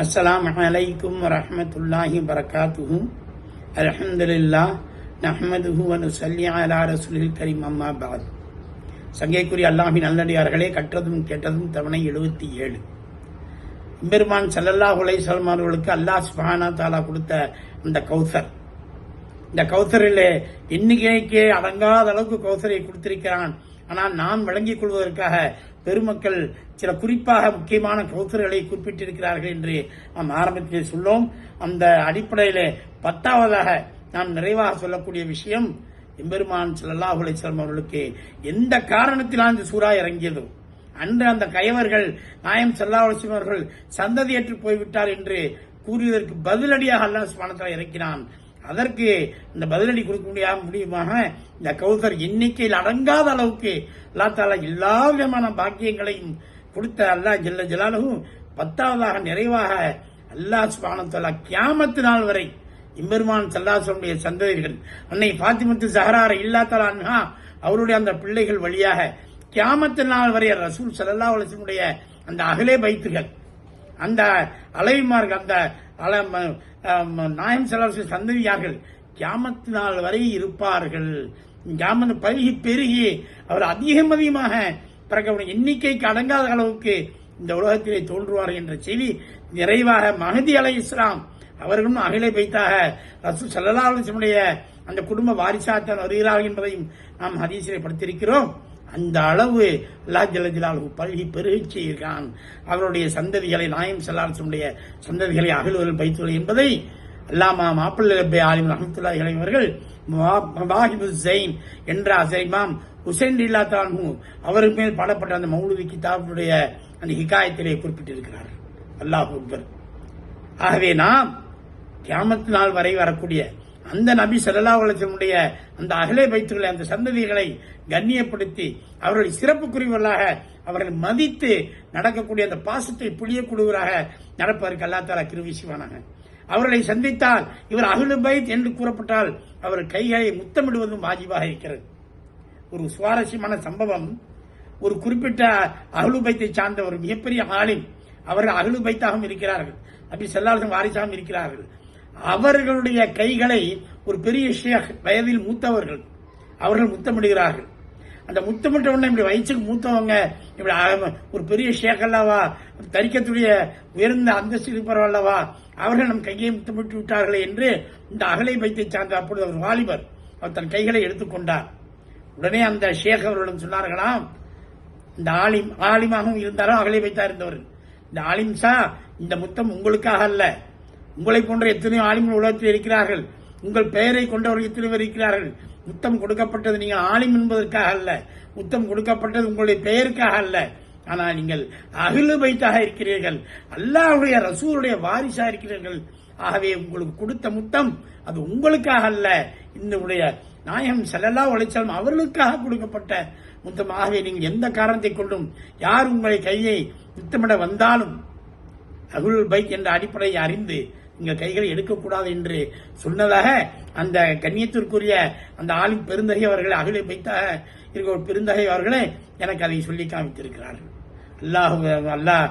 அஸ்லாம் அலைக்கும் வரமத்துல்லாஹி வரகாத்துஹு. அலமதுல்லா நஹ்மதுஹு அனு சல்யா அலா ரசூலில் கரீம். அம்மா பாத். சங்கைக்குரிய அல்லாஹின் நல்லடியார்களே கற்றதும் கேட்டதும் தவணை எழுபத்தி ஏழு. பெருமான் ஸல்லல்லாஹு அலைஹி வஸல்லம் அல்லாஹ் சுஹானா தாலா கொடுத்த அந்த கௌசர். இந்த கௌசரில் எண்ணிக்கைக்கு அடங்காத அளவுக்கு கௌசரை கொடுத்திருக்கிறான். ஆனால் நாம் விளங்கிக் கொள்வதற்காக பெருமக்கள் சில குறிப்பாக முக்கியமான கௌசர்களை குறிப்பிட்டிருக்கிறார்கள் என்று நாம் ஆரம்பத்தில் சொல்லோம் அந்த அடிப்படையில் பத்தாவதாக நாம் நிறைவாக சொல்லக்கூடிய விஷயம் எம்பெருமான் ஸல்லல்லாஹு அலைஹி அவர்களுக்கு எந்த காரணத்தினால் இந்த சூறா இறங்கியதோ அன்று அந்த கயவர்கள் நாயம் ஸல்லல்லாஹு அலைஹி அவர்கள் சந்ததியற்று போய்விட்டார் என்று கூறியதற்கு பதிலடியாக அல்லாஹ் சுப்ஹானஹு இறக்கினான். அதற்கு இந்த பதிலடி கொடுக்க முடியாம முடியுமாக இந்த கௌசர் எண்ணிக்கையில் அடங்காத அளவுக்கு அல்லா தாலா எல்லா விதமான பாக்கியங்களையும் கொடுத்த அல்லாஹ் ஜல்ல ஜலாலும் பத்தாவதாக நிறைவாக அல்லாஹ் சுபானத்தாலா கியாமத்து நாள் வரை இம்பெருமான் சல்லாசனுடைய சந்ததிகள் அன்னை பாத்திமத்து சஹரார இல்லா அன்ஹா அவருடைய அந்த பிள்ளைகள் வழியாக கியாமத்து நாள் வரை ரசூல் சல்லா அலிசனுடைய அந்த அகலே பைத்துகள் அந்த அலைமார்கள் அந்த அல நாயம் செலவு சந்ததியார்கள். கியாமத்து நாள் வரை இருப்பார்கள். கியாமத்து பருகி பெருகி அவர் அதிகம் அதிகமாக பிறக்க எண்ணிக்கைக்கு அடங்காத அளவுக்கு இந்த உலகத்திலே தோன்றுவார் என்ற செய்தி நிறைவாக மகதி அலை இஸ்லாம் அவர்களும் அகிலை வைத்தாக ரசூ சல்லா அந்த குடும்ப வாரிசாத்தான் வருகிறார்கள் என்பதையும் நாம் ஹதீசிலே படுத்திருக்கிறோம். அந்த அளவு லாஜலஜிலாலு ஜலஜலாலு பல்கி பெருகி செய்கிறான் அவருடைய சந்ததிகளை நாயம் சல்லாசனுடைய சந்ததிகளை அகழ்வர்கள் பைத்துள்ள என்பதை அல்லாமா மாப்பிள்ளை ரப்பே ஆலிம் ரஹமத்துல்லா இளைஞர்கள் மவாஹிபு ஜெயின் என்ற அசைமாம் ஹுசைன் லீலா தான்ஹூ அவருக்கு மேல் பாடப்பட்ட அந்த மௌலுதி கிதாபுடைய அந்த ஹிகாயத்திலே குறிப்பிட்டிருக்கிறார். அல்லாஹ் அக்பர். ஆகவே நாம் கியாமத்து நாள் வரை வரக்கூடிய அந்த நபி சல்லா உலகத்தினுடைய அந்த அகலே வைத்துள்ள அந்த சந்ததிகளை கண்ணியப்படுத்தி அவர்களை சிறப்பு குறிவர்களாக மதித்து நடக்கக்கூடிய அந்த பாசத்தை புளியக்கூடியவராக நடப்பதற்கு அல்லா தாலா கிருவி செய்வானாங்க அவர்களை சந்தித்தால் இவர் அகுலு பைத் என்று கூறப்பட்டால் அவர் கைகளை முத்தமிடுவதும் வாஜிபாக இருக்கிறது. ஒரு சுவாரஸ்யமான சம்பவம். ஒரு குறிப்பிட்ட அகலு பைத்தை சார்ந்த ஒரு மிகப்பெரிய ஆளின் அவர்கள் அகலு பைத்தாகவும் இருக்கிறார்கள். அப்படி செல்லாலும் வாரிசாகவும் இருக்கிறார்கள். அவர்களுடைய கைகளை ஒரு பெரிய ஷேக் வயதில் மூத்தவர்கள். அவர்கள் முத்தமிடுகிறார்கள். அந்த முத்தமிட்ட உடனே இப்படி வயசுக்கு மூத்தவங்க இப்படி ஒரு பெரிய ஷேக் அல்லவா? தரிக்கத்துடைய உயர்ந்த அந்தஸ்து இருப்பவர் அல்லவா? அவர்கள் நம் கையை முத்தமிட்டு விட்டார்களே என்று இந்த அகலை வைத்தை சார்ந்த அப்பொழுது ஒரு வாலிபர். அவர் தன் கைகளை எடுத்துக்கொண்டார் உடனே அந்த ஷேக் அவர்களிடம் சொன்னார்களாம் இந்த ஆலிம் ஆலிமாகவும் இருந்தாலும் அகலை வைத்தா இருந்தவர் இந்த ஆலிம் சா இந்த முத்தம் உங்களுக்காக அல்ல. உங்களை போன்ற எத்தனையோ ஆலிம்கள் உலகத்தில் இருக்கிறார்கள். உங்கள் பெயரை கொண்டவர்கள் எத்தனை பேர் இருக்கிறார்கள். முத்தம் கொடுக்கப்பட்டது நீங்கள் ஆலிம் என்பதற்காக அல்ல. முத்தம் கொடுக்கப்பட்டது உங்களுடைய பெயருக்காக அல்ல. ஆனால் நீங்கள் அகிலு பைத்தாக இருக்கிறீர்கள். அல்லாவுடைய ரசூருடைய வாரிசாக இருக்கிறீர்கள். ஆகவே உங்களுக்கு கொடுத்த முத்தம் அது உங்களுக்காக அல்ல. இந்த உடைய நாயகம் செல்லல்லா உழைச்சாலும் அவர்களுக்காக கொடுக்கப்பட்ட முத்தம். ஆகவே நீங்கள் எந்த காரணத்தை கொண்டும் யார் உங்களை கையை முத்தமிட வந்தாலும் அகுல் பைக் என்ற அடிப்படையை அறிந்து இங்கே கைகளை எடுக்கக்கூடாது என்று சொன்னதாக அந்த கண்ணியத்திற்குரிய அந்த ஆளும் பெருந்தகை அவர்களை அகிலை வைத்தாக இருக்க பெருந்தகை அவர்களே எனக்கு அதை சொல்லி காமித்திருக்கிறார்கள். அல்லாஹ் அல்லாஹ்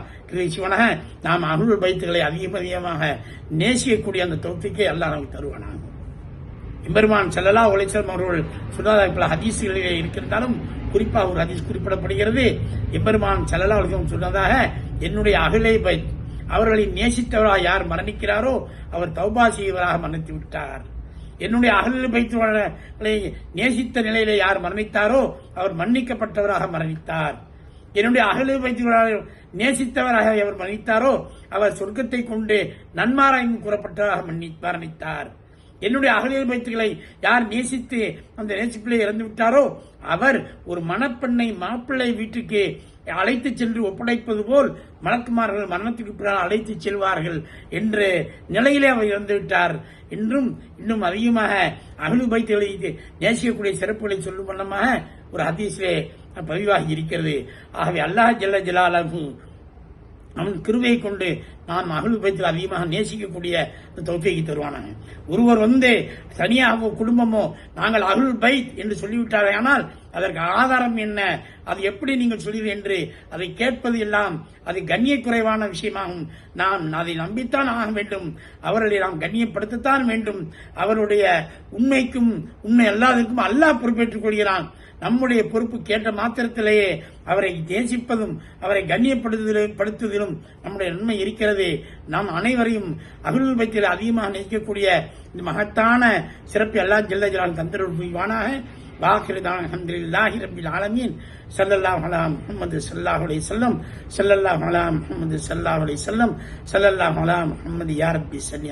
சிவனாக நாம் அகுல் பைத்துகளை அதிகம் அதிகமாக நேசிக்கக்கூடிய அந்த தொகுதிக்கை அல்லாஹ் நமக்கு தருவானாக. எம்பெருமான் செல்லலா உழைச்சல் அவர்கள் சொன்னதாக பல ஹதீசுகளிலே இருக்கின்றாலும் குறிப்பாக ஒரு ஹதீஸ் குறிப்பிடப்படுகிறது. எம்பெருமான் செல்லலா உழைச்சல் சொன்னதாக என்னுடைய அகிலை பைத் அவர்களை நேசித்தவராக யார் மரணிக்கிறாரோ அவர் தௌபா செய்வராக மரணித்து விட்டார். என்னுடைய அகல் வைத்தவர்களை நேசித்த நிலையில யார் மரணித்தாரோ அவர் மன்னிக்கப்பட்டவராக மரணித்தார். என்னுடைய அகலில் வைத்தவராக நேசித்தவராக அவர் மரணித்தாரோ அவர் சொர்க்கத்தை கொண்டு நன்மாராயும் கூறப்பட்டவராக மரணித்தார். என்னுடைய அகலியல் பைத்துகளை யார் நேசித்து அந்த நேசிப்பிள்ளை இறந்து விட்டாரோ அவர் ஒரு மணப்பெண்ணை மாப்பிள்ளை வீட்டுக்கு அழைத்து சென்று ஒப்படைப்பது போல் மலக்குமார்கள் மரணத்துக்கு பின்னால் அழைத்து செல்வார்கள் என்ற நிலையிலே அவர் இறந்து விட்டார் என்றும் இன்னும் அதிகமாக அகலு பைத்துகளை நேசிக்கக்கூடிய சிறப்புகளை சொல்லும் வண்ணமாக ஒரு ஹதீஸிலே பதிவாகி இருக்கிறது. ஆகவே அல்லாஹ் ஜல்ல ஜலாலு அவன் கிருவையை கொண்டு நான் அகல் பைத்தில் அதிகமாக நேசிக்கக்கூடிய தொகைக்கு தருவானாங்க ஒருவர் வந்து தனியாக குடும்பமோ நாங்கள் அருள் பைத் என்று சொல்லிவிட்டாரே ஆனால் அதற்கு ஆதாரம் என்ன? அது எப்படி நீங்கள் சொல்வீர்கள் என்று அதை கேட்பது எல்லாம் அது கண்ணிய குறைவான விஷயமாகும். நாம் அதை நம்பித்தான் ஆக வேண்டும். அவர்களை நாம் கண்ணியப்படுத்தத்தான் வேண்டும். அவருடைய உண்மைக்கும் உண்மை அல்லாததுக்கும் அல்லாஹ் பொறுப்பேற்றுக் கொள்கிறான். நம்முடைய பொறுப்பு கேட்ட மாத்திரத்திலேயே அவரை தேசிப்பதும் அவரை கண்ணியப்படுத்துதலும் நம்முடைய நன்மை இருக்கிறது. நாம் அனைவரையும் அகுல் பைத்தில் அதிகமாக நேசிக்கக்கூடிய இந்த மகத்தான சிறப்பு அல்லா ஜல்ல ஜலால் தந்தருள் வாக்கிருதான் அஹமதுல்லாஹி ரபில் ஆலமீன். ஸல்லல்லாஹு அலா முஹம்மது ஸல்லல்லாஹு அலைஹி வஸல்லம். ஸல்லல்லாஹு அலா முஹம்மது ஸல்லல்லாஹு அலைஹி வஸல்லம். ஸல்லல்லாஹு அலா முஹம்மது யா ரப்பி ஸல்லி